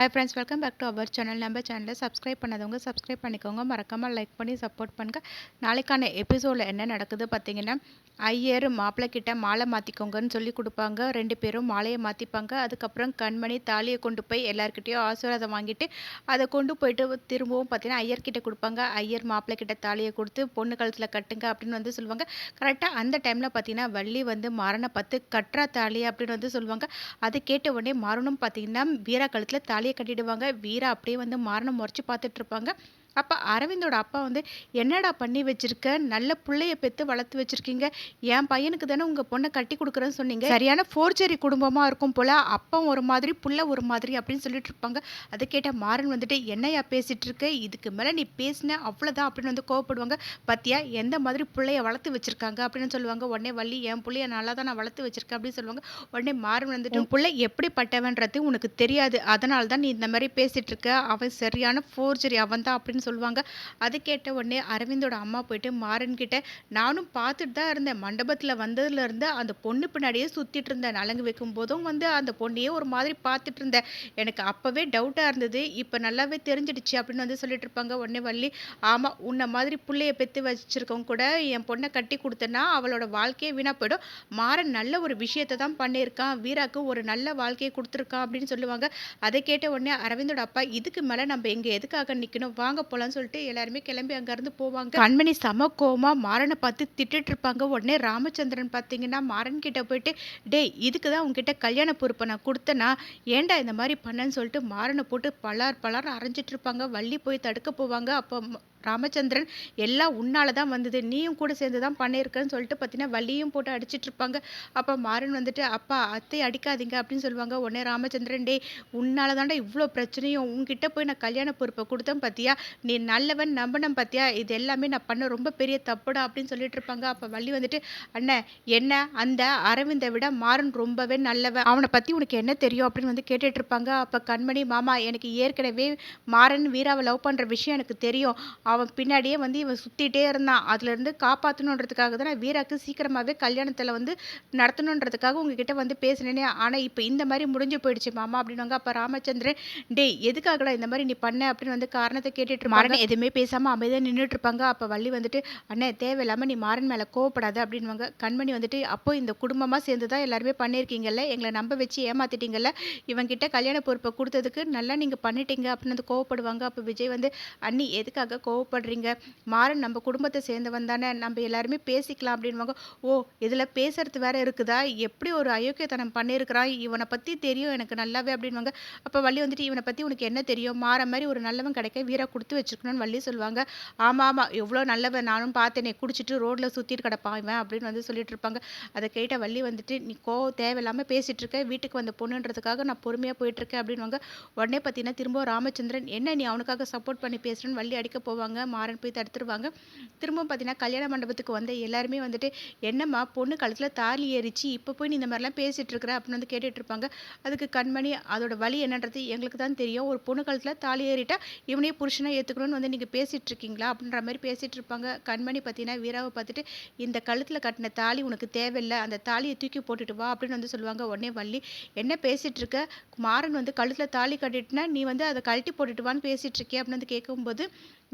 Hi friends welcome back to our channel நம்ம சேனலை subscribe பண்ணாதவங்க சப்ஸ்கிரைப் பண்ணிக்கோங்க. மறக்காமல் லைக் பண்ணி சப்போர்ட் பண்ணுங்கள் நாளைக்கான எபிசோடில் என்ன நடக்குது பார்த்தீங்கன்னா ஐயர் மாப்பிள்ளை கிட்டே மாலை மாற்றிக்கோங்கன்னு சொல்லி கொடுப்பாங்க. ரெண்டு பேரும் மாலையை மாற்றிப்பாங்க அதுக்கப்புறம் கண்மணி தாலியை கொண்டு போய் எல்லாருக்கிட்டேயும் ஆசீர்வாதம் வாங்கிட்டு அதை கொண்டு போயிட்டு திரும்பவும் பார்த்தீங்கன்னா ஐயர்கிட்ட கொடுப்பாங்க. ஐயர் மாப்பிள்ளை கிட்ட தாலியை கொடுத்து பொண்ணு கழுத்தில் கட்டுங்க அப்படின்னு வந்து சொல்லுவாங்க. கரெக்டாக அந்த டைமில் பார்த்தீங்கன்னா வள்ளி வந்து மாறனை பார்த்து கட்டுறா தாலி அப்படின்னு வந்து சொல்லுவாங்க. அதை கேட்ட உடனே மரணம் பார்த்தீங்கன்னா வீரா கழுத்தில் தாலியை கட்டிடுவாங்க. வீரா அப்படியே வந்து மாறனை முறைச்சி பார்த்துட்டு இருப்பாங்க. அப்போ அரவிந்தோட அப்பா வந்து என்னடா பண்ணி வச்சிருக்க? நல்ல பிள்ளைய பெற்று வளர்த்து வச்சிருக்கீங்க. என் பையனுக்கு தானே உங்கள் பொண்ணை கட்டி கொடுக்குறேன்னு சொன்னீங்க. சரியான ஃபோர்ஜரி குடும்பமாக இருக்கும் போல அப்பா ஒரு மாதிரி புள்ள ஒரு மாதிரி அப்படின்னு சொல்லிட்டு இருப்பாங்க. அதை கேட்ட மாறன் வந்துட்டு என்னையா பேசிட்டு இருக்க? இதுக்கு மேலே நீ பேசின அவ்வளோதான் அப்படின்னு வந்து கோவப்படுவாங்க. பத்தியா எந்த மாதிரி பிள்ளைய வளர்த்து வச்சிருக்காங்க? அப்படின்னு சொல்லுவாங்க. உடனே வள்ளி என் பிள்ளைய நல்லா தான் நான் வளர்த்து வச்சிருக்கேன் அப்படின்னு சொல்லுவாங்க. உடனே மாறன் வந்துட்டு உன் பிள்ளை எப்படிப்பட்டவன்றது உனக்கு தெரியாது. அதனால தான் நீ இந்த மாதிரி பேசிட்டு இருக்க. அவன் சரியான ஃபோர்ஜரி அவன் தான் அப்படின்னு அப்படின்னு சொல்லுவாங்க. அது கேட்ட உடனே அரவிந்தோட அம்மா போயிட்டு மாறன் கிட்ட நானும் பார்த்துட்டு தான் இருந்தேன். மண்டபத்தில் வந்ததுலேருந்து அந்த பொண்ணு பின்னாடியே சுற்றிட்டு இருந்தேன். நலங்கு வைக்கும் போதும் வந்து அந்த பொண்ணையே ஒரு மாதிரி பார்த்துட்டு இருந்தேன். எனக்கு அப்போவே டவுட்டாக இருந்தது. இப்போ நல்லாவே தெரிஞ்சிடுச்சு அப்படின்னு வந்து சொல்லிட்டு இருப்பாங்க. உடனே வள்ளி ஆமாம் உன்னை மாதிரி பிள்ளைய பெற்று வச்சிருக்கவங்க கூட என் பொண்ணை கட்டி கொடுத்தேன்னா அவளோட வாழ்க்கையே வீணாக போயிடும். மாறன் நல்ல ஒரு விஷயத்தை தான் பண்ணியிருக்கான். வீராக்கு ஒரு நல்ல வாழ்க்கையை கொடுத்துருக்கான் அப்படின்னு சொல்லுவாங்க. அதை கேட்ட உடனே அரவிந்தோட அப்பா இதுக்கு மேலே நம்ம எங்கே எதுக்காக நிற்கணும் வாங்க போகலான்னு சொல்லிட்டு எல்லாருமே கிளம்பி அங்கேருந்து போவாங்க. கண்மணி சம கோமா மாறனை பார்த்து திட்டுட்டு இருப்பாங்க. உடனே ராமச்சந்திரன் பார்த்தீங்கன்னா மாறன் கிட்ட போயிட்டு டேய் இதுக்கு தான் உங்ககிட்ட கல்யாண பொறுப்பை நான் கொடுத்தேன்னா ஏன்டா இந்த மாதிரி பண்ணேன்னு சொல்லிட்டு மாறனை போட்டு பலார் பலார் அரைஞ்சிட்டு இருப்பாங்க. வள்ளி போய் தடுக்க போவாங்க. அப்போ ராமச்சந்திரன் எல்லாம் உன்னால தான் வந்தது. நீயும் கூட சேர்ந்து தான் பண்ணியிருக்கன்னு சொல்லிட்டு பார்த்தீங்கன்னா வலியும் போட்டு அடிச்சிட்டு இருப்பாங்க. அப்போ மாறன் வந்துட்டு அப்பா அத்தை அடிக்காதீங்க அப்படின்னு சொல்லுவாங்க. உடனே ராமச்சந்திரன் டே உன்னால தாண்டா இவ்வளோ பிரச்சனையும். உங்ககிட்ட போய் நான் கல்யாண பொறுப்பை கொடுத்தேன் பார்த்தியா நீ நல்லவன் நம்பணும் பார்த்தியா இது எல்லாமே நான் பண்ண ரொம்ப பெரிய தப்புடா அப்படின்னு சொல்லிட்டு இருப்பாங்க. அப்போ வள்ளி வந்துட்டு அண்ணன் என்ன? அந்த அரவிந்தை விட மாறன் ரொம்பவே நல்லவன். அவனை பற்றி உனக்கு என்ன தெரியும்? அப்படின்னு வந்து கேட்டுட்டு இருப்பாங்க. அப்போ கண்மணி மாமா எனக்கு ஏற்கனவே மாறன் வீராவை லவ் பண்ணுற விஷயம் எனக்கு தெரியும். அவன் பின்னாடியே வந்து இவன் சுற்றிட்டே இருந்தான். அதுலேருந்து காப்பாற்றணுன்றதுக்காக தான் நான் வீராக்கு சீக்கிரமாகவே கல்யாணத்தில் வந்து நடத்தணுன்றதுக்காக உங்ககிட்ட வந்து பேசினேனே. ஆனால் இப்போ இந்த மாதிரி முடிஞ்சு போயிடுச்சு மாமா அப்படின்வாங்க அப்போ ராமச்சந்திரன் டேய் எதுக்காகடா இந்த மாதிரி நீ பண்ண? அப்படின்னு வந்து காரணத்தை கேட்டுட்டு மாறன் எதுவுமே பேசாமல் அமைதியாக நின்றுட்டு இருப்பாங்க. அப்போ வள்ளி வந்துட்டு அண்ணே தேவையில்லாமல் நீ மாறன் மேலே கோவப்படாத அப்படின்வாங்க கண்மணி வந்துட்டு அப்போ இந்த குடும்பமாக சேர்ந்து தான் எல்லாருமே பண்ணியிருக்கீங்கல்ல? எங்களை நம்ப வச்சு ஏமாத்திட்டீங்கல்ல? இவங்கிட்ட கல்யாண பொறுப்பை கொடுத்ததுக்கு நல்லா நீங்கள் பண்ணிட்டீங்க அப்படின்னு வந்து கோவப்படுவாங்க. அப்போ விஜய் வந்து அண்ணி எதுக்காக கோவ கோவப்படுறீங்க. மாறன் நம்ம குடும்பத்தை சேர்ந்தவன் தானே. நம்ம எல்லாருமே பேசிக்கலாம் அப்படின்வாங்க ஓ இதில் பேசுறது வேற இருக்குதா? எப்படி ஒரு அயோக்கியத்தனம் பண்ணியிருக்கிறான்? இவனை பற்றி தெரியும் எனக்கு நல்லாவே அப்படின்வாங்க அப்போ வள்ளி வந்துட்டு இவனை பற்றி உனக்கு என்ன தெரியும்? மாற மாதிரி ஒரு நல்லவன் கிடைக்க வீரா கொடுத்து வச்சுருக்கணும்னு வள்ளி சொல்லுவாங்க. ஆமாம் ஆமாம் எவ்வளோ நல்லவன் நானும் பார்த்தேனே. குடிச்சிட்டு ரோட்டில் சுற்றிட்டு கிடப்பான் இவன் அப்படின்னு வந்து சொல்லிட்டு இருப்பாங்க. அதை கேட்ட வள்ளி வந்துட்டு நீ கோ தேவையில்லாமல் பேசிகிட்டு இருக்க. வீட்டுக்கு வந்த பொண்ணுன்றதுக்காக நான் பொறுமையாக போயிட்டுருக்கேன் அப்படின்வாங்க உடனே பார்த்தீங்கன்னா திரும்ப ராமச்சந்திரன் என்ன நீ அவனுக்காக சப்போர்ட் பண்ணி பேசுகிறேன்னு வள்ளி அடிக்க போவாங்க. மாறன் போய் தடுத்துருவாங்க. திரும்பவும் பார்த்தீங்கன்னா கல்யாண மண்டபத்துக்கு வந்த எல்லாருமே வந்துட்டு என்னம்மா பொண்ணு கழுத்தில் தாலி ஏறிச்சு இப்போ போய் நீ இந்த மாதிரிலாம் பேசிகிட்டு இருக்கிற? அப்படின்னு வந்து கேட்டுட்டு இருப்பாங்க. அதுக்கு கண்மணி அதோட வழி என்னன்றது எங்களுக்கு தான் தெரியும். ஒரு பொண்ணு கழுத்தில் தாலி ஏறிட்டா இவனே புருஷனாக ஏற்றுக்கணும்னு வந்து நீங்கள் பேசிகிட்டு இருக்கீங்களா? அப்படின்ற மாதிரி பேசிகிட்டு இருப்பாங்க. கண்மணி பார்த்தீங்கன்னா வீராவை பார்த்துட்டு இந்த கழுத்தில் கட்டின தாலி உனக்கு தேவையில்லை அந்த தாலியை தூக்கி போட்டுட்டு வா அப்படின்னு வந்து சொல்லுவாங்க. உடனே வள்ளி என்ன பேசிகிட்டு இருக்க? மாறன் வந்து கழுத்தில் தாலி கட்டிட்டுனா நீ வந்து அதை கழட்டி போட்டுட்டு வான்னு பேசிகிட்டு இருக்கே அப்படின்னு வந்து கேட்கும்போது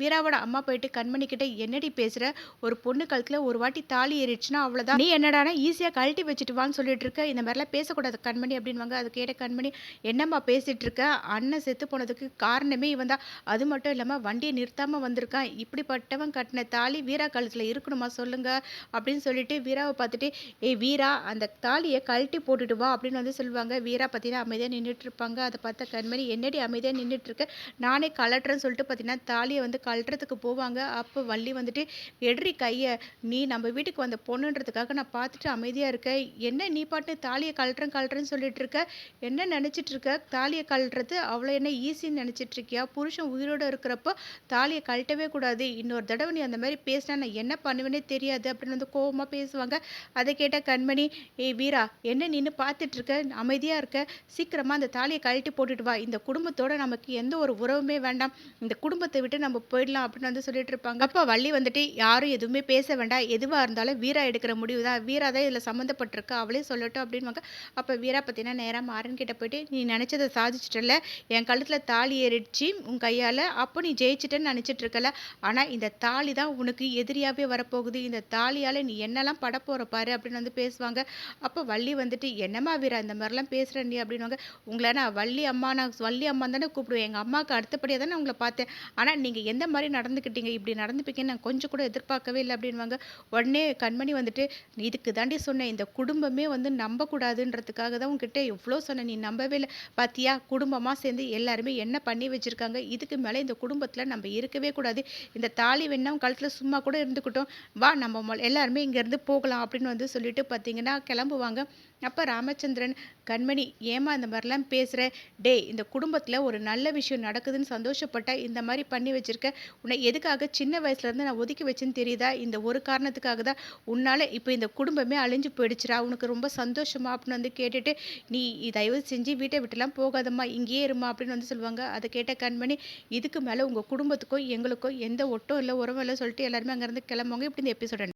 வீராவோட அம்மா போயிட்டு கண்மணிக்கிட்ட என்னடி பேசுகிற ஒரு பொண்ணு கழுத்தில் ஒரு வாட்டி தாலி ஏறிடுச்சுன்னா அவ்வளோதான் நீ என்னடானா ஈஸியாக கழட்டி வச்சுட்டு வான்னு சொல்லிட்டு இருக்க. இந்த மாதிரிலாம் பேசக்கூடாது கண்மணி அப்படின்வாங்க அது கேட்ட கண்மணி என்னம்மா பேசிகிட்டு இருக்க? அண்ணன் செத்து போனதுக்கு காரணமே இவன் தான். அது மட்டும் இல்லாமல் வண்டியை நிறுத்தாமல் வந்திருக்கான். இப்படிப்பட்டவன் கட்டின தாலி வீரா கழுத்தில் இருக்கணுமா சொல்லுங்க? அப்படின்னு சொல்லிட்டு வீராவை பார்த்துட்டு ஏய் வீரா அந்த தாலியை கழட்டி போட்டுட்டு வா அப்படின்னு வந்து சொல்லுவாங்க. வீரா பார்த்தீங்கன்னா அமைதியாக நின்றுட்டு இருப்பாங்க. அதை பார்த்த கண்மணி என்னடி அமைதியாக நின்றுட்டு இருக்க? நானே கலட்டுறேன்னு சொல்லிட்டு பார்த்தீங்கன்னா தாலியை வந்து கழட்டுறதுக்கு போவாங்க. அப்போ வள்ளி வந்துட்டு எடுறி கையை நீ நம்ம வீட்டுக்கு வந்த பொண்ணுன்றதுக்காக நான் பார்த்துட்டு அமைதியாக இருக்கேன் என்ன நீ பாட்டு தாலியை கழட்டுறேன் கழட்டுறேன்னு சொல்லிட்டு இருக்க? என்ன நினச்சிட்டு இருக்க? தாலியை கழட்டுறது அவ்வளோ என்ன ஈஸின்னு நினச்சிட்டு இருக்கியா? புருஷன் உயிரோடு இருக்கிறப்போ தாலியை கழட்டவே கூடாது. இன்னொரு தடவை நீ அந்த மாதிரி பேசினா நான் என்ன பண்ணுவேனே தெரியாது. அப்படின்னு வந்து கோபமாக பேசுவாங்க. அதை கேட்ட கண்மணி ஏய் வீரா என்ன நின்று பார்த்துட்டு இருக்க? அமைதியாக இருக்க. சீக்கிரமாக அந்த தாலியை கழட்டி போட்டுட்டு வா. இந்த குடும்பத்தோட நமக்கு எந்த ஒரு உறவுமே வேண்டாம். இந்த குடும்பத்தை விட்டு நம்ம போயிடலாம் அப்படின்னு வந்து சொல்லிட்டு இருப்பாங்க. அப்போ வள்ளி வந்துட்டு யாரும் எதுவுமே பேச வேண்டாம். எதுவாக இருந்தாலும் வீரா எடுக்கிற முடிவு தான். வீரா தான் இதில் சம்மந்தப்பட்டிருக்கு. அவளே சொல்லட்டும் அப்படின்வாங்க அப்போ வீரா பார்த்தீங்கன்னா நேராக மாறன் கிட்ட போயிட்டு நீ நினச்சதை சாதிச்சிட்டல என் கழுத்தில் தாலி ஏறிடுச்சு உன் கையால் அப்போ நீ ஜெயிச்சிட்டேன்னு நினச்சிட்டு இருக்கல ஆனால் இந்த தாலி தான் உனக்கு எதிரியாகவே வரப்போகுது. இந்த தாலியால் நீ என்னெல்லாம் பட போகிற பாரு அப்படின்னு வந்து பேசுவாங்க. அப்போ வள்ளி வந்துட்டு என்னம்மா வீரா இந்த மாதிரிலாம் பேசுகிறேன் நீ? அப்படின்வாங்க உங்களை நான் வள்ளி அம்மா நான் வள்ளி அம்மா தானே கூப்பிடுவேன். எங்கள் அம்மாவுக்கு அடுத்தபடியாக தானே உங்களை பார்த்தேன். ஆனால் நீங்கள் எந்த மாதிரி நடந்துக்கிட்டீங்க இப்படி நடந்துப்பீங்கன்னு நான் கொஞ்சம் கூட எதிர்பார்க்கவே இல்லை அப்படின்வாங்க உடனே கண்மணி வந்துட்டு இதுக்கு தாண்டி சொன்னேன் இந்த குடும்பமே வந்து நம்பக்கூடாதுன்றதுக்காக தான் உங்ககிட்ட எவ்வளோ சொன்னேன் நீ நம்பவே இல்லை. பார்த்தியா குடும்பமாக சேர்ந்து எல்லாருமே என்ன பண்ணி வச்சுருக்காங்க? இதுக்கு மேலே இந்த குடும்பத்தில் நம்ம இருக்கவே கூடாது. இந்த தாலி வேணா கழுத்தில் சும்மா கூட இருந்துக்கிட்டோம். வா நம்ம எல்லாருமே இங்கேருந்து போகலாம் அப்படின்னு வந்து சொல்லிட்டு பார்த்தீங்கன்னா கிளம்புவாங்க. அப்போ ராமச்சந்திரன் கண்மணி ஏமா இந்த மாதிரிலாம் பேசுகிற டே இந்த குடும்பத்தில் ஒரு நல்ல விஷயம் நடக்குதுன்னு சந்தோஷப்பட்ட இந்த மாதிரி பண்ணி வச்சுருக்க உன்னை எதுக்காக சின்ன வயசுலேருந்து நான் ஒதுக்கி வச்சேன்னு தெரியுதா? இந்த ஒரு காரணத்துக்காக தான் உன்னால் இப்போ இந்த குடும்பமே அழிஞ்சு போயிடுச்சுரா உனக்கு ரொம்ப சந்தோஷமா? அப்படின்னு வந்து கேட்டுட்டு நீ தயவு செஞ்சு வீட்டை விட்டுலாம் போகாதம்மா இங்கேயே இருமா அப்படின்னு வந்து சொல்லுவாங்க. அதை கேட்ட கண்மணி இதுக்கு மேலே உங்கள் குடும்பத்துக்கோ எங்களுக்கோ எந்த ஒட்டும் இல்லை உறவும் இல்லை சொல்லிட்டு எல்லாருமே அங்கேருந்து கிளம்புவாங்க. இப்படி இந்த எபிசோட